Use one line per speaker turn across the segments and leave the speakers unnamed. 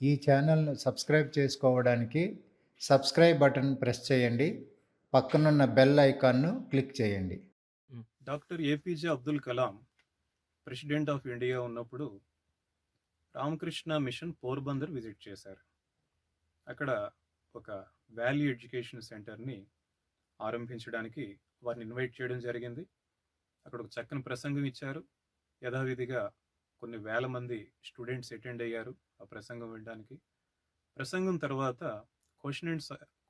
ఈ ఛానల్ను సబ్స్క్రైబ్ చేసుకోవడానికి సబ్స్క్రైబ్ బటన్ ప్రెస్ చేయండి. పక్కనున్న బెల్ ఐకాన్ను క్లిక్ చేయండి.
Doctor APJ Abdul Kalam president of India ఉన్నప్పుడు రామకృష్ణ మిషన్ పోర్బందర్ విజిట్ చేశారు. అక్కడ ఒక వ్యాలీ ఎడ్యుకేషన్ సెంటర్ని ఆరంభించడానికి వారిని ఇన్వైట్ చేయడం జరిగింది. అక్కడ ఒక చక్కని ప్రసంగం ఇచ్చారు. యథావిధిగా కొన్ని వేల మంది స్టూడెంట్స్ అటెండ్ అయ్యారు ఆ ప్రసంగం వినడానికి. ప్రసంగం తర్వాత question and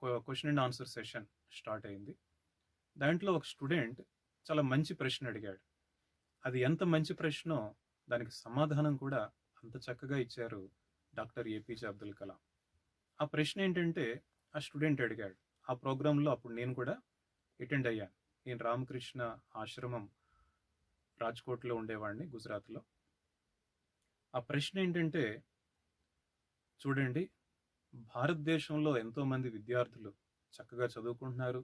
question and answer session start అయింది. దాంట్లో ఒక స్టూడెంట్ చాలా మంచి ప్రశ్న అడిగాడు. అది ఎంత మంచి ప్రశ్నో దానికి సమాధానం కూడా అంత చక్కగా ఇచ్చారు డాక్టర్ ఏపీజే అబ్దుల్ కలాం. ఆ ప్రశ్న ఏంటంటే ఆ స్టూడెంట్ అడిగాడు. ఆ ప్రోగ్రాంలో అప్పుడు నేను కూడా అటెండ్ అయ్యాను. నేను రామకృష్ణ ఆశ్రమం రాజ్కోట్లో ఉండేవాడిని గుజరాత్లో. ఆ ప్రశ్న ఏంటంటే చూడండి భారతదేశంలో ఎంతోమంది విద్యార్థులు చక్కగా చదువుకుంటున్నారు.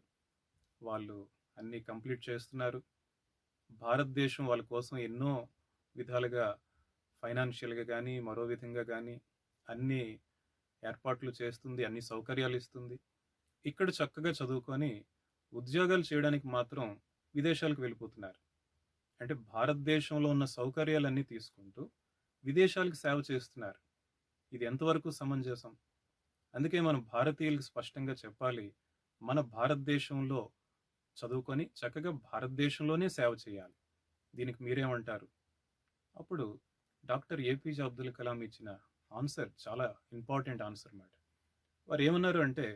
వాళ్ళు అన్నీ కంప్లీట్ చేస్తున్నారు. భారతదేశం వాళ్ళ కోసం ఎన్నో విధాలుగా ఫైనాన్షియల్గా కానీ మరో విధంగా కానీ అన్ని ఏర్పాట్లు చేస్తుంది అన్ని సౌకర్యాలు ఇస్తుంది. ఇక్కడ చక్కగా చదువుకొని ఉద్యోగాలు చేయడానికి మాత్రం విదేశాలకు వెళ్ళిపోతున్నారు. అంటే భారతదేశంలో ఉన్న సౌకర్యాలన్నీ తీసుకుంటూ విదేశాలకు సేవ చేస్తున్నారు. ఇది ఎంతవరకు సమంజసం? అందుకే మనం భారతీయులకు స్పష్టంగా చెప్పాలి మన భారతదేశంలో చదువుకొని చక్కగా భారతదేశంలోనే సేవ చేయాలి. దీనికి మీరేమంటారు? అప్పుడు డాక్టర్ ఏపీజే అబ్దుల్ కలాం ఇచ్చిన ఆన్సర్ చాలా ఇంపార్టెంట్ ఆన్సర్ అన్నమాట వారు ఏమన్నారు అంటే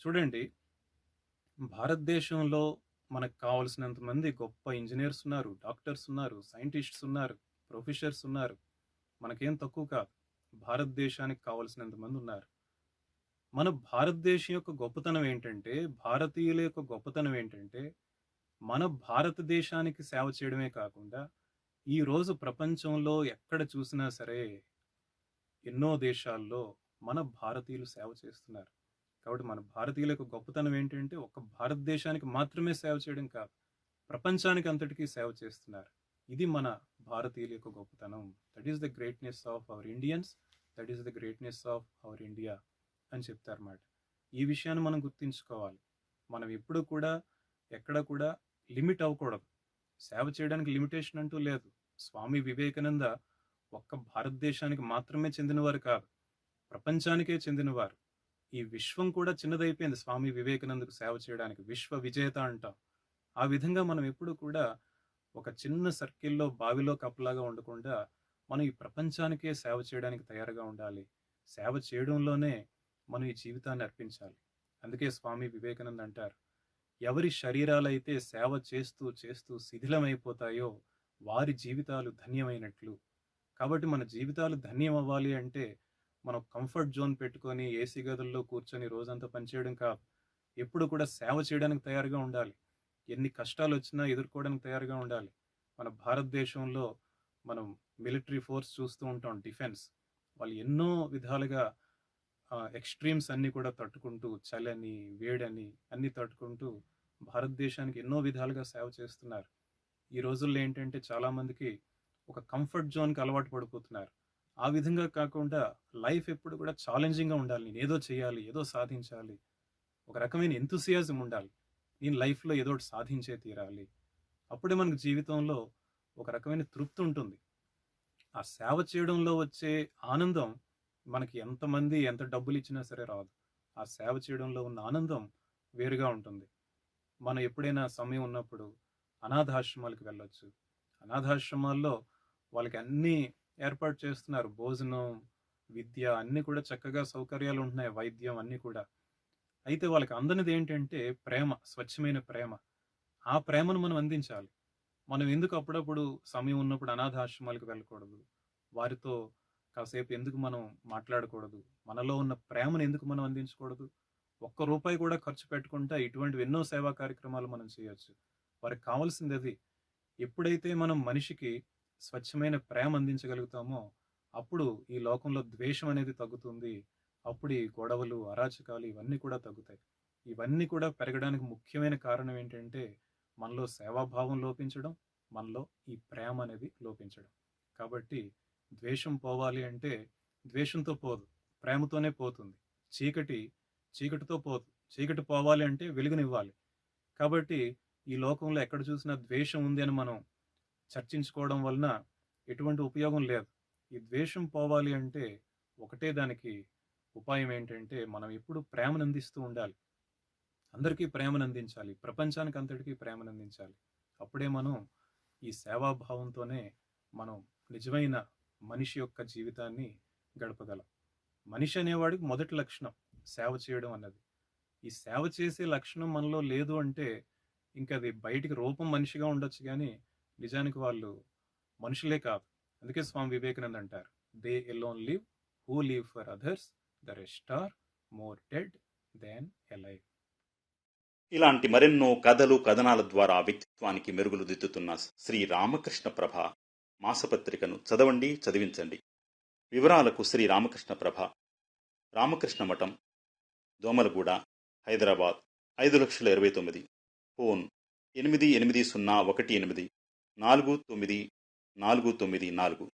చూడండి భారతదేశంలో మనకు కావలసినంత మంది గొప్ప ఇంజనీర్స్ ఉన్నారు డాక్టర్స్ ఉన్నారు సైంటిస్ట్స్ ఉన్నారు. ప్రొఫెసర్స్ ఉన్నారు. మనకేం తక్కువ కాదు. భారతదేశానికి కావలసినంత మంది ఉన్నారు. మన భారతదేశం యొక్క గొప్పతనం ఏంటంటే భారతీయుల యొక్క గొప్పతనం ఏంటంటే మన భారతదేశానికి సేవ చేయడమే కాకుండా ఈ రోజు ప్రపంచంలో ఎక్కడ చూసినా సరే ఎన్నో దేశాల్లో మన భారతీయులు సేవ చేస్తున్నారు. కాబట్టి మన భారతీయుల యొక్క గొప్పతనం ఏంటంటే ఒక భారతదేశానికి మాత్రమే సేవ చేయడం కాదు. ప్రపంచానికి అంతటికీ సేవ చేస్తున్నారు. ఇది మన భారతీయుల యొక్క గొప్పతనం. That is the greatness of our Indians that is the greatness of our India అని చెప్తారన్నమాట. ఈ విషయాన్ని మనం గుర్తుంచుకోవాలి. మనం ఎప్పుడు కూడా ఎక్కడ కూడా లిమిట్ అవ్వకూడదు. సేవ చేయడానికి లిమిటేషన్ అంటూ లేదు. స్వామి వివేకానంద ఒక్క భారతదేశానికి మాత్రమే చెందినవారు కాదు. ప్రపంచానికే చెందినవారు. ఈ విశ్వం కూడా చిన్నదైపోయింది స్వామి వివేకానందకు సేవ చేయడానికి. విశ్వ విజేత అంటాం. ఆ విధంగా మనం ఎప్పుడు కూడా ఒక చిన్న సర్కిల్లో బావిలో కప్పలాగా ఉండకుండా మనం ఈ ప్రపంచానికే సేవ చేయడానికి తయారుగా ఉండాలి. సేవ చేయడంలోనే మనం ఈ జీవితాన్ని అర్పించాలి. అందుకే స్వామి వివేకానంద అంటారు ఎవరి శరీరాలైతే సేవ చేస్తూ చేస్తూ శిథిలమైపోతాయో వారి జీవితాలు ధన్యమైనట్లు. కాబట్టి మన జీవితాలు ధన్యం అవ్వాలి అంటే మనం కంఫర్ట్ జోన్ పెట్టుకొని ఏసీ గదుల్లో కూర్చొని రోజంతా పనిచేయడం కాదు. ఎప్పుడు కూడా సేవ చేయడానికి తయారుగా ఉండాలి. ఎన్ని కష్టాలు వచ్చినా ఎదుర్కోవడానికి తయారుగా ఉండాలి. మన భారతదేశంలో మనం మిలిటరీ ఫోర్స్ చూస్తూ ఉంటాం డిఫెన్స్. వాళ్ళు ఎన్నో విధాలుగా ఎక్స్ట్రీమ్స్ అన్నీ కూడా తట్టుకుంటూ చలని వేడని అన్నీ తట్టుకుంటూ భారతదేశానికి ఎన్నో విధాలుగా సేవ చేస్తున్నారు. ఈ రోజుల్లో ఏంటంటే చాలామందికి ఒక కంఫర్ట్ జోన్కి అలవాటు పడిపోతున్నారు. ఆ విధంగా కాకుండా లైఫ్ ఎప్పుడు కూడా ఛాలెంజింగ్గా ఉండాలి. నేను ఏదో చేయాలి ఏదో సాధించాలి. ఒక రకమైన ఎంతుసియాజం ఉండాలి. నేను లైఫ్లో ఏదో ఒకటి సాధించే తీరాలి. అప్పుడే మనకు జీవితంలో ఒక రకమైన తృప్తి ఉంటుంది. ఆ సేవ చేయడంలో వచ్చే ఆనందం మనకి ఎంతమంది ఎంత డబ్బులు ఇచ్చినా సరే రాదు. ఆ సేవ చేయడంలో ఉన్న ఆనందం వేరుగా ఉంటుంది. మనం ఎప్పుడైనా సమయం ఉన్నప్పుడు అనాథాశ్రమాలకు వెళ్ళొచ్చు. అనాథాశ్రమాల్లో వాళ్ళకి అన్నీ ఏర్పాటు చేస్తున్నారు. భోజనం విద్య అన్నీ కూడా చక్కగా సౌకర్యాలు ఉంటున్నాయి. వైద్యం అన్నీ కూడా. అయితే వాళ్ళకి అందనిది ఏంటంటే ప్రేమ స్వచ్ఛమైన ప్రేమ. ఆ ప్రేమను మనం అందించాలి. మనం ఎందుకు అప్పుడప్పుడు సమయం ఉన్నప్పుడు అనాథాశ్రమాలకు వెళ్ళకూడదు? వారితో కాసేపు ఎందుకు మనం మాట్లాడకూడదు? మనలో ఉన్న ప్రేమను ఎందుకు మనం అందించకూడదు? ఒక్క రూపాయి కూడా ఖర్చు పెట్టుకుంటా ఇటువంటి ఎన్నో సేవా కార్యక్రమాలు మనం చేయొచ్చు. వారికి కావాల్సింది అది. ఎప్పుడైతే మనం మనిషికి స్వచ్ఛమైన ప్రేమ అందించగలుగుతామో అప్పుడు ఈ లోకంలో ద్వేషం అనేది తగ్గుతుంది. అప్పుడు ఈ గొడవలు అరాచకాలు ఇవన్నీ కూడా తగ్గుతాయి. ఇవన్నీ కూడా పెరగడానికి ముఖ్యమైన కారణం ఏంటంటే మనలో సేవాభావం లోపించడం మనలో ఈ ప్రేమ అనేది లోపించడం. కాబట్టి ద్వేషం పోవాలి అంటే ద్వేషంతో పోదు ప్రేమతోనే పోతుంది. చీకటి చీకటితో పోదు. చీకటి పోవాలి అంటే వెలుగునివ్వాలి. కాబట్టి ఈ లోకంలో ఎక్కడ చూసినా ద్వేషం ఉంది అని మనం చర్చించుకోవడం వలన ఎటువంటి ఉపయోగం లేదు. ఈ ద్వేషం పోవాలి అంటే ఒకటే దానికి ఉపాయం ఏంటంటే మనం ఎప్పుడు ప్రేమను అందిస్తూ ఉండాలి. అందరికీ ప్రేమను అందించాలి ప్రపంచానికి అంతటికీ ప్రేమను అందించాలి అప్పుడే మనం ఈ సేవాభావంతోనే మనం నిజమైన మనిషి యొక్క జీవితాన్ని గడపగలం. మనిషి అనేవాడికి మొదటి లక్షణం సేవ చేయడం అన్నది. ఈ సేవ చేసే లక్షణం మనలో లేదు అంటే ఇంకా అది బయటికి రూపం మనిషిగా ఉండొచ్చు కానీ నిజానికి వాళ్ళు మనుషులే కాదు. అందుకే స్వామి వివేకానంద్ అంటారు they alone live who live for others the rest are more dead than alive.
ఇలాంటి మరెన్నో కథలు కథనాల ద్వారా వ్యక్తిత్వానికి మెరుగులు దిద్దుతున్న శ్రీ రామకృష్ణ ప్రభ మాసపత్రికను చదవండి చదివించండి. వివరాలకు శ్రీ రామకృష్ణ ప్రభ. రామకృష్ణ మఠం దోమలగూడ హైదరాబాద్ ఐదు లక్షల ఇరవై తొమ్మిది. ఫోన్ ఎనిమిది ఎనిమిది సున్నా ఒకటి ఎనిమిది నాలుగు తొమ్మిది నాలుగు తొమ్మిది నాలుగు.